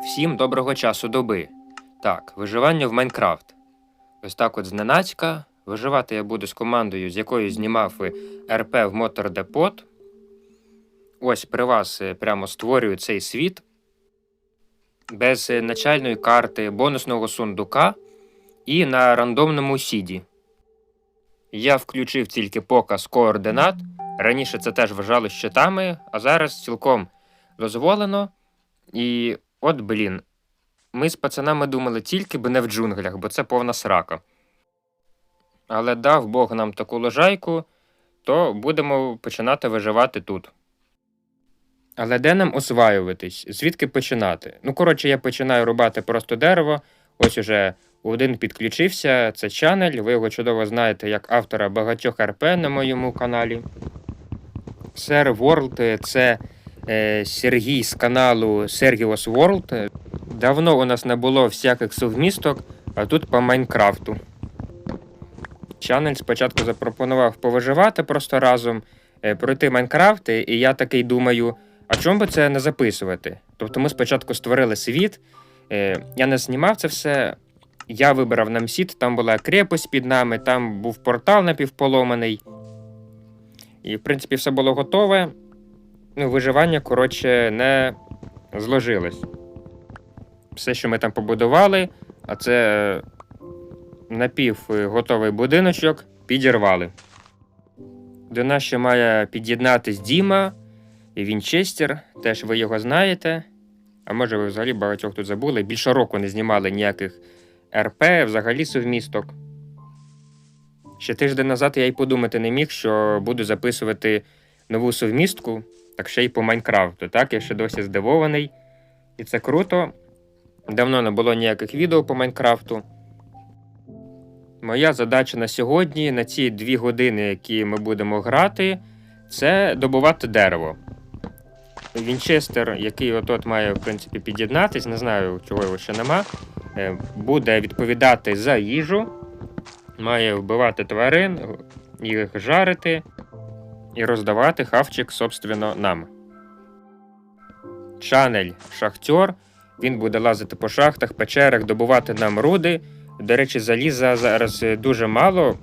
Всім доброго часу доби. Так, виживання в Майнкрафт. Ось так от зненацька. Виживати я буду з командою, з якою знімав РП в Мотор Депот. Ось при вас е, прямо створюю цей світ. Без е, начальної карти, бонусного сундука і на рандомному сіді. Я включив тільки показ координат. Раніше це теж вважали щитами, а зараз цілком дозволено. І от, блін, ми з пацанами думали тільки б не в джунглях, бо це повна срака. Але дав Бог нам таку лежайку, то будемо починати виживати тут. Але де нам осваюватись? Звідки починати? Ну, коротше, я починаю рубати просто дерево. Ось уже один підключився, це чанель. Ви його чудово знаєте як автора багатьох РП на моєму каналі. Сер Ворлд це Сергій з каналу Sergios World. Давно у нас не було всяких совмісток, а тут по Майнкрафту. Чанель спочатку запропонував повиживати просто разом, е, пройти Майнкрафт, і я такий думаю, а чому би це не записувати? Тобто ми спочатку створили світ, е, я не знімав це все. Я вибрав нам сіт, там була крепость під нами, там був портал напівполоманий. І, в принципі, все було готове. Ну, виживання, коротше, не зложилось. Все, що ми там побудували, а це е, напів е, готовий будиночок, підірвали. До нас ще має під'єднатись Діма і Вінчестер, теж ви його знаєте. А може, ви взагалі багатьох тут забули. Більше року не знімали ніяких РП, взагалі совмісток. Ще тиждень назад я й подумати не міг, що буду записувати нову совмістку, так ще й по Майнкрафту. Так, я ще досі здивований. І це круто. Давно не було ніяких відео по Майнкрафту. Моя задача на сьогодні, на ці дві години, які ми будемо грати, це добувати дерево. Вінчестер, який от має в принципі під'єднатись, не знаю, чого його ще нема, е, буде відповідати за їжу, має вбивати тварин, їх жарити і роздавати хавчик, собственно, нам. Чанель шахтер. Він буде лазити по шахтах, печерах, добувати нам руди. До речі, заліза зараз е, дуже мало.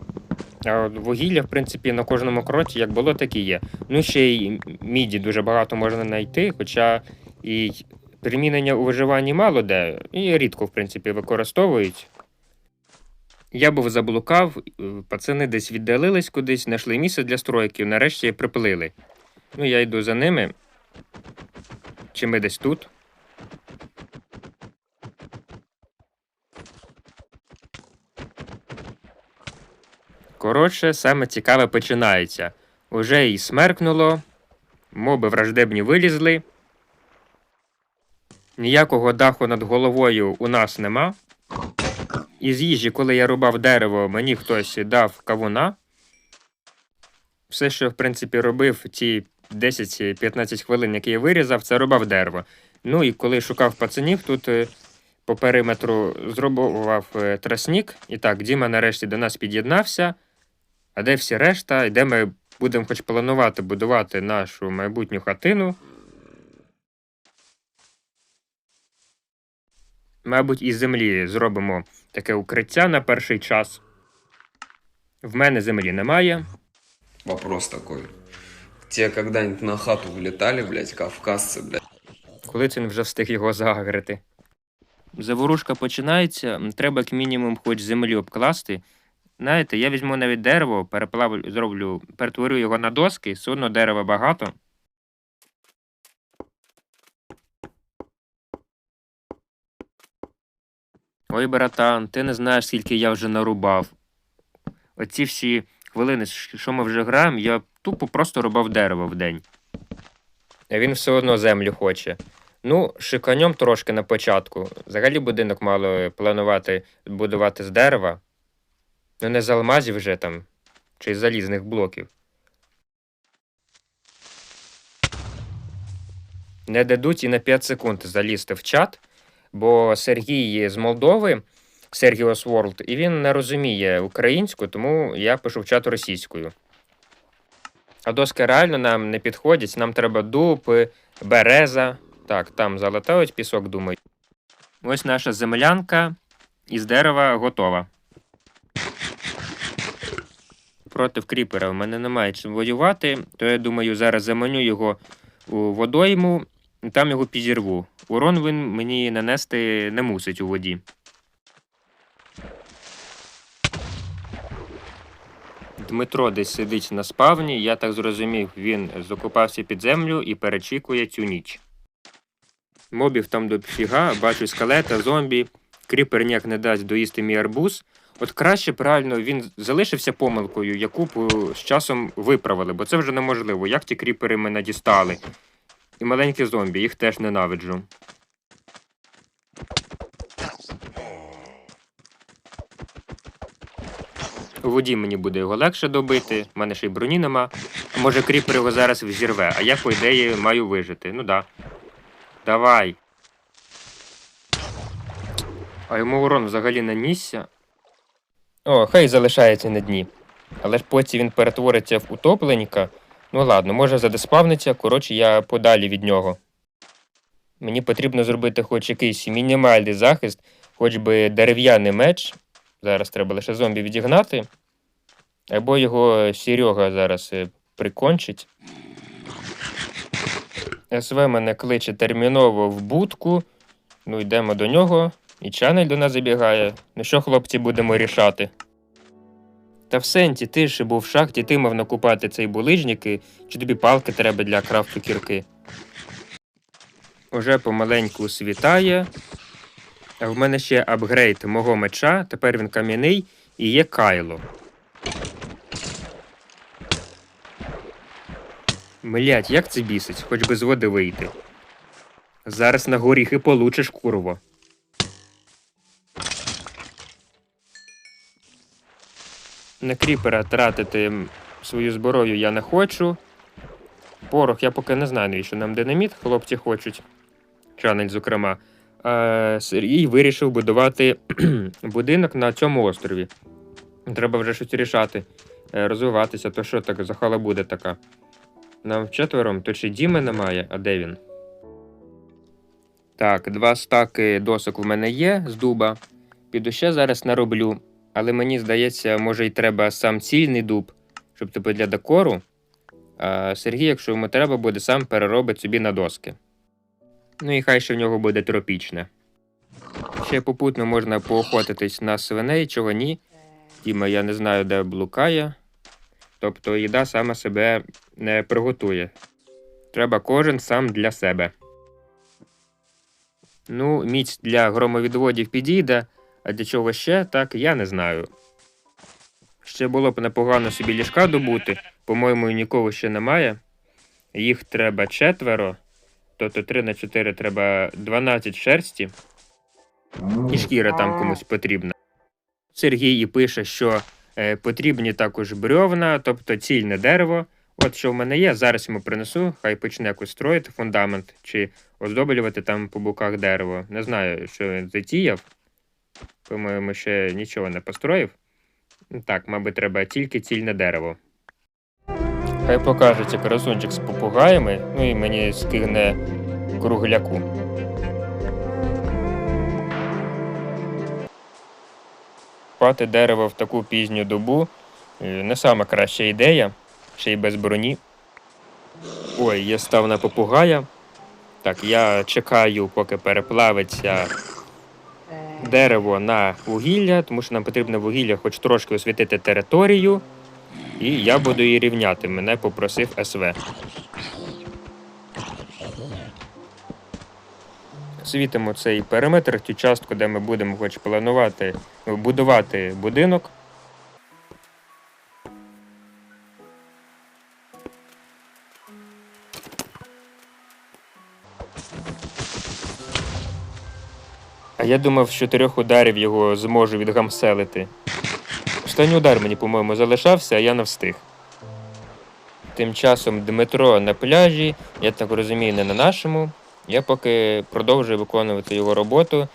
А вугілля, в принципі, на кожному кроці як було, так і є. Ну, ще й міді дуже багато можна знайти, хоча і примінення у виживанні мало де, і рідко, в принципі, використовують. Я був заблукав, е, пацани десь віддалились кудись, знайшли місце для стройків, нарешті приплили. Ну, я йду за ними. Чи ми десь тут? Коротше, саме цікаве починається. Уже і смеркнуло, моби враждебні вилізли. Ніякого даху над головою у нас нема. Із їжі, коли я рубав дерево, мені хтось дав кавуна. Все, що в принципі робив ці 10-15 хвилин, які я вирізав, це рубав дерево. Ну і коли шукав пацанів, тут е, по периметру зробував е, тростник. І так, Діма нарешті до нас під'єднався. А де всі решта, і де ми будемо хоч планувати будувати нашу майбутню хатину. Мабуть, із землі зробимо таке укриття на перший час. В мене землі немає. Вопрос такой. Те когда-нибудь на хату влетали, блядь, кавказцы, блядь? Коли він вже встиг його загрити. Заворушка починається, треба як мінімум хоч землі обкласти. Знаєте, я візьму навіть дерево, переплавлю, зроблю, перетворю його на доски, все одно дерева багато. Ой, братан, ти не знаєш, скільки я вже нарубав. Оці всі хвилини, що ми вже граємо, я тупо просто рубав дерево в день. А він все одно землю хоче. Ну, шиканьом трошки на початку. Взагалі будинок мало планувати будувати з дерева. Ну, не з алмазів вже там, чи з залізних блоків. Не дадуть і на 5 секунд залізти в чат, бо Сергій з Молдови, Sergios World, і він не розуміє українську, тому я пишу в чат російською. А доски реально нам не підходять, нам треба дуб, береза. Так, там залатають пісок, думаю. Ось наша землянка із дерева готова. Проти кріпера в мене немає чим воювати, то я думаю, зараз заманю його у водойму, там його підірву. Урон він мені нанести не мусить у воді. Дмитро десь сидить на спавні, я так зрозумів, він закопався під землю і перечікує цю ніч. Мобів там до фіга, бачу скелета, зомбі, кріпер ніяк не дасть доїсти мій арбуз. От краще правильно він залишився помилкою, яку б е, з часом виправили, бо це вже неможливо. Як ті кріпери мене дістали? І маленькі зомбі, їх теж ненавиджу. У воді мені буде його легше добити, в мене ще й броні нема. Може кріпер його зараз взірве, а я, по ідеї, маю вижити. Ну да. Давай. А йому урон взагалі нанісся. О, хай залишається на дні. Але ж потім він перетвориться в утопленника. Ну ладно, може задеспавниться, коротше, я подалі від нього. Мені потрібно зробити хоч якийсь мінімальний захист, хоч би дерев'яний меч. Зараз треба лише зомбі відігнати. Або його Серега зараз е, прикончить. СВ мене кличе терміново в будку. Ну, йдемо до нього. І чанель до нас забігає. Ну що, хлопці, будемо рішати? Та в сенті, ти ж був в шахті, ти мав накупати цей булижники, чи тобі палки треба для крафту кірки. Уже помаленьку світає. В мене ще апгрейд мого меча, тепер він кам'яний і є кайло. Млять, як це бісить, хоч би з води вийти. Зараз на горіхи получиш, курво. На кріпера тратити свою зброю я не хочу. Порох я поки не знаю, навіщо нам динаміт, хлопці хочуть. Чанель, зокрема. А Сергій вирішив будувати будинок на цьому острові. Треба вже щось рішати, е, розвиватися, то що так за халабуда така. Нам вчетвером, то чи Діми немає, а де він? Так, два стаки досок в мене є з дуба. Піду ще зараз нароблю. Але мені здається, може й треба сам цільний дуб, щоб типу для декору. А Сергій, якщо йому треба, буде сам переробить собі на доски. Ну і хай ще в нього буде тропічне. Ще попутно можна поохотитись на свиней, чого ні. Діма, я не знаю, де блукає. Тобто їда сама себе не приготує. Треба кожен сам для себе. Ну, міць для громовідводів підійде, а для чого ще, так я не знаю. Ще було б непогано собі ліжка добути, по-моєму, нікого ще немає. Їх треба четверо, тобто 3 на 4 треба 12 шерсті, і шкіра там комусь потрібна. Сергій і пише, що е, потрібні також брьовна, тобто цільне дерево. От що в мене є, зараз йому принесу, хай почне якось строїти фундамент чи оздоблювати там по боках дерево. Не знаю, що він затіяв. По-моєму, ще нічого не построїв. Так, мабуть, треба тільки цільне дерево. Хай покажеться красунчик з попугаями, ну і мені скигне кругляку. Пати дерево в таку пізню добу е, не сама краща ідея, ще й без броні. Ой, я став на попугая. Так, я чекаю, поки переплавиться дерево на вугілля, тому що нам потрібно вугілля хоч трошки освітити територію. І я буду її рівняти. Мене попросив СВ. Світимо цей периметр, цю частку, де ми будемо хоч планувати ну, будувати будинок. Я думав, з чотирьох ударів його зможу відгамселити. Останній удар мені, по-моєму, залишався, а я не встиг. Тим часом Дмитро на пляжі, я так розумію, не на нашому. Я поки продовжую виконувати його роботу,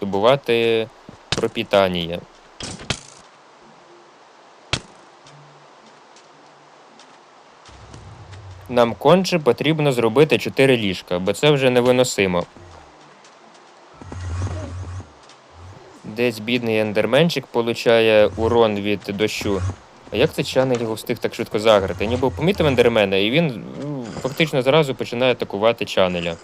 добувати пропітання. Нам конче потрібно зробити 4 ліжка, бо це вже невиносимо. Десь бідний ендерменчик получає урон від дощу. А як це чанель його встиг так швидко заграти? Ніби помітив ендермена, і він ну, фактично зразу починає атакувати чанеля.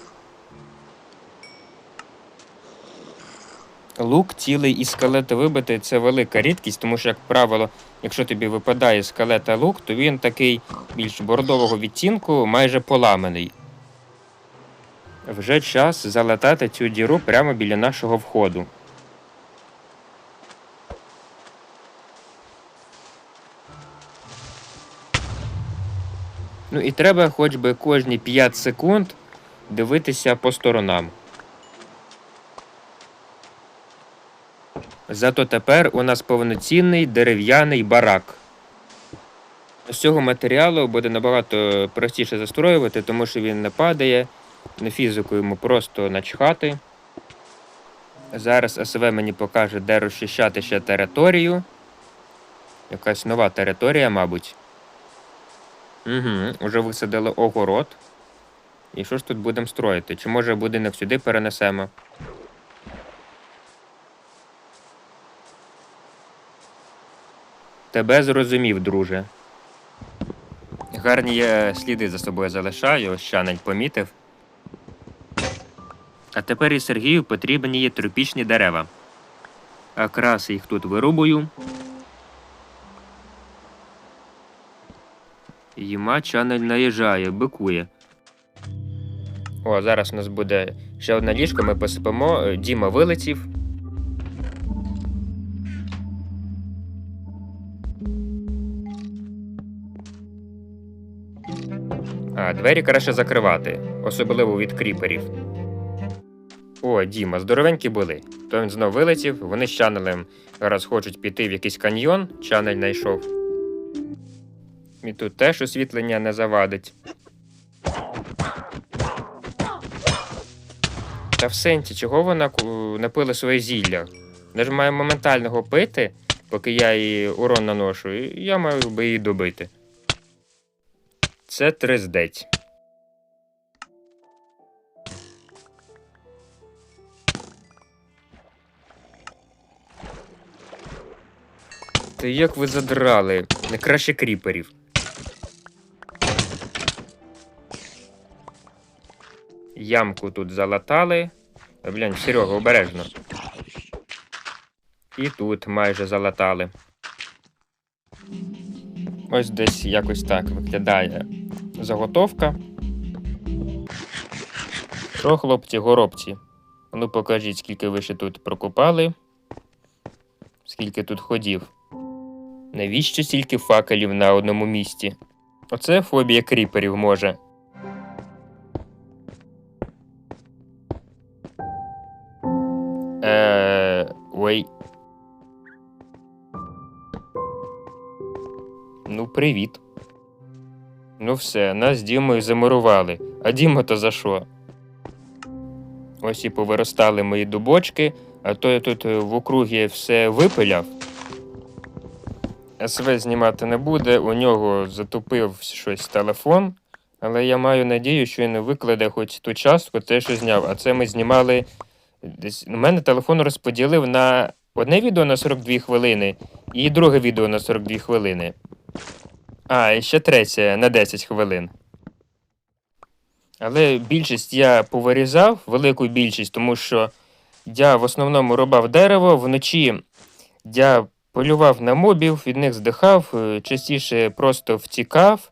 Лук цілий і скелета вибитий це велика рідкість, тому що, як правило, якщо тобі випадає скелета лук, то він такий більш бордового відтінку, майже поламаний. Вже час залатати цю діру прямо біля нашого входу. Ну і треба хоч би кожні 5 секунд дивитися по сторонам. Зато тепер у нас повноцінний дерев'яний барак. З цього матеріалу буде набагато простіше застроювати, тому що він не падає, на фізику йому просто начхати. Зараз СВ мені покаже, де розчищати ще територію. Якась нова територія, мабуть. Угу, уже висадили огород. І що ж тут будемо строїти? Чи може будинок сюди перенесемо? Тебе зрозумів, друже. Гарні я сліди за собою залишаю, щанель помітив. А тепер і Сергію потрібні є тропічні дерева. Якраз їх тут вирубую. Їма чанель наїжджає, бикує. О, зараз у нас буде ще одне ліжко, ми посипемо. Е, Діма вилетів. А, двері краще закривати, особливо від кріперів. О, Діма, здоровенькі були. То він знов вилетів, вони з чанелем зараз хочуть піти в якийсь каньйон, чанель знайшов. І тут теж освітлення не завадить. Та в сенсі, чого вона напила своє зілля? Вона ж має моментально його пити, поки я їй урон наношу, і я маю би її добити. Це триздець. Та як ви задрали? Не краще кріперів. Ямку тут залатали. Блін, Серега, обережно. І тут майже залатали. Ось десь якось так виглядає заготовка. Що, хлопці, горобці? Ну покажіть, скільки ви ще тут прокопали. Скільки тут ходів. Навіщо стільки факелів на одному місці? Оце фобія кріперів може. Е, ой. Ну, привіт. Ну все, нас з Дімою замурували. А Діма то за що? Ось і повиростали мої дубочки, а то я тут е, в округі все випиляв. СВ знімати не буде, у нього затупив щось телефон, але я маю надію, що він викладе хоч ту частку, те, що зняв. А це ми знімали. Десь у мене телефон розподілив на одне відео на 42 хвилини і друге відео на 42 хвилини. А, і ще третє на 10 хвилин. Але більшість я повирізав, велику більшість, тому що я в основному рубав дерево, вночі я полював на мобів, від них здихав, е, частіше просто втікав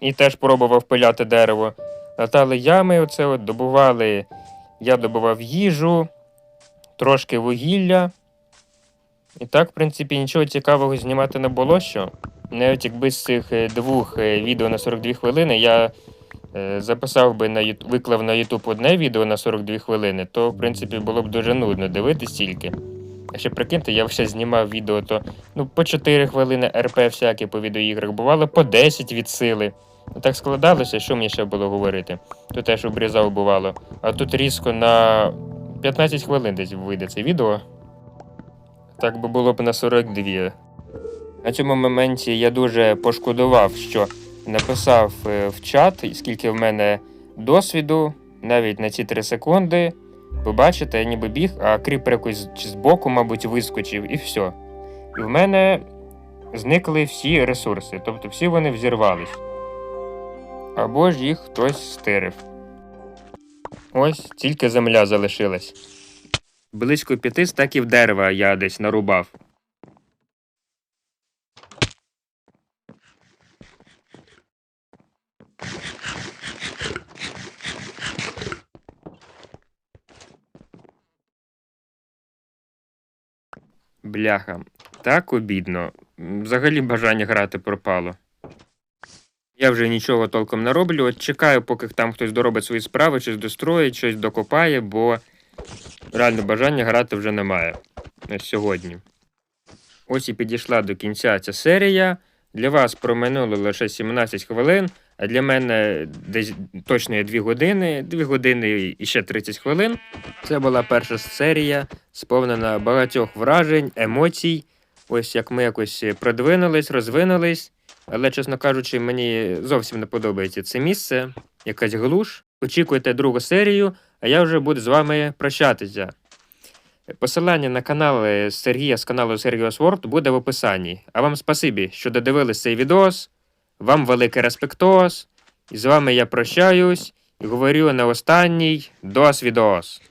і теж пробував пиляти дерево. Латали ями, оце от, добували. Я добував їжу, трошки вугілля. І так, в принципі, нічого цікавого знімати не було що. Навіть якби з цих е, двох е, відео на 42 хвилини я е, записав би на Ют- виклав на YouTube одне відео на 42 хвилини, то в принципі було б дуже нудно дивитись тільки. А ще прикиньте, я ще знімав відео, то ну по 4 хвилини РП всякі по відеоіграх, бувало по 10 від сили. Ну, Так складалося, що мені ще було говорити. То теж обрізав бувало. А тут різко на 15 хвилин десь вийде це відео. Так би було б на 42. На цьому моменті я дуже пошкодував, що написав е, в чат, скільки в мене досвіду, навіть на ці 3 секунди. Побачите, я ніби біг, а кріпер якось чи збоку, мабуть, вискочив, і все. І в мене зникли всі ресурси, тобто всі вони взірвались. Або ж їх хтось стирив. Ось тільки земля залишилась. Близько п'яти стаків дерева я десь нарубав. Бляха, так обідно. Взагалі бажання грати пропало. Я вже нічого толком не роблю. От чекаю, поки там хтось доробить свої справи, щось достроїть, щось докопає, бо реально бажання грати вже немає на сьогодні. Ось і підійшла до кінця ця серія. Для вас проминуло лише 17 хвилин, а для мене десь точно є 2 години, 2 години і ще 30 хвилин. Це була перша серія, сповнена багатьох вражень, емоцій. Ось як ми якось продвинулись, розвинулись. Але, чесно кажучи, мені зовсім не подобається це місце, якась глуш. Очікуйте другу серію, а я вже буду з вами прощатися. Посилання на канал Сергія з каналу Сергіо Сворд буде в описанні. А вам спасибі, що додивились цей відос. Вам великий респектос. І з вами я прощаюсь і говорю на останній дос відос.